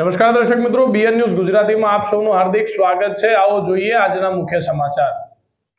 નમસ્કાર દર્શક મિત્રો બીએન ન્યૂઝ ગુજરાતીમાં આપ સૌનું હાર્દિક સ્વાગત છે. આવો જોઈએ આજના મુખ્ય સમાચાર.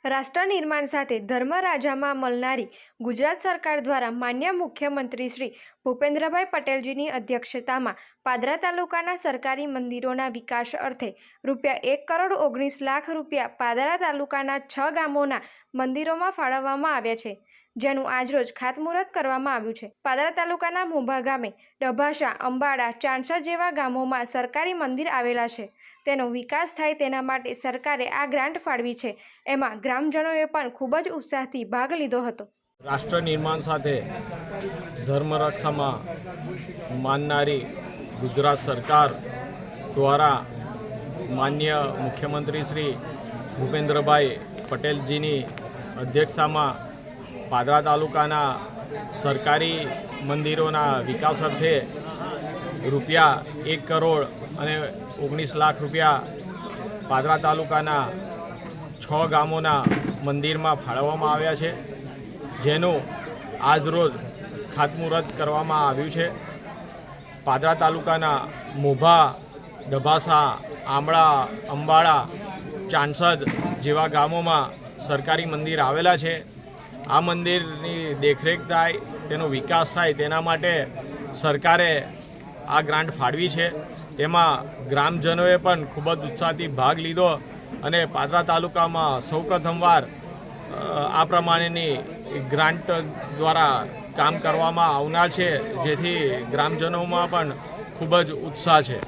રાષ્ટ્ર નિર્માણ સાથે ધર્મરાજામાં મળનારી ગુજરાત સરકાર દ્વારા માન્ય મુખ્યમંત્રી શ્રી ભૂપેન્દ્રભાઈ પટેલજીની અધ્યક્ષતામાં પાદરા તાલુકાના સરકારી મંદિરોના વિકાસ અર્થે રૂપિયા એક કરોડ ઓગણીસ લાખ રૂપિયા પાદરા તાલુકાના છ ગામોના મંદિરોમાં ફાળવવામાં આવ્યા છે, જેનું આજરોજ ખાતમુહૂર્ત કરવામાં આવ્યું છે. પાદરા તાલુકાના મોભા ગામે ડભાસા અંબાડા ચાંસા જેવા ગામોમાં સરકારી મંદિર આવેલા છે. તેનો વિકાસ થાય તેના માટે સરકારે આ ગ્રાન્ટ ફાળવી છે. એમાં ગ્રામજનોએ પણ ખૂબ જ ઉત્સાહથી ભાગ લીધો હતો. રાષ્ટ્ર નિર્માણ સાથે ધર્મરક્ષામાં માનનારી ગુજરાત સરકાર દ્વારા માન્ય મુખ્યમંત્રી શ્રી ભૂપેન્દ્રભાઈ પટેલજીની અધ્યક્ષતામાં પાદરા તાલુકાના સરકારી મંદિરોના વિકાસ અર્થે રૂપિયા એક કરોડ અને ઓગણીસ લાખ રૂપિયા પાદરા તાલુકાના છ ગામોના મંદિરમાં ફાળવવામાં આવ્યા છે. જેનું આજરોજ ખાતમુહૂર્ત કરવામાં આવ્યું છે. પાદરા તાલુકાના મોભા ડભાસા આંબળા અંબાળા ચાંસદ જેવા ગામોમાં સરકારી મંદિર આવેલા છે. આ મંદિરની દેખરેખ થાય તેનો વિકાસ થાય તેના માટે સરકારે આ ગ્રાન્ટ ફાળવી છે. તેમાં ગ્રામજનોએ પણ ખૂબ જ ઉત્સાહથી ભાગ લીધો અને પાદરા તાલુકામાં સૌપ્રથમવાર અ, આ પ્રમાણેની ગ્રાન્ટ દ્વારા કામ કરવામાં આવનાર છે, જેથી ગ્રામજનોમાં પણ ખૂબ જ ઉત્સાહ છે.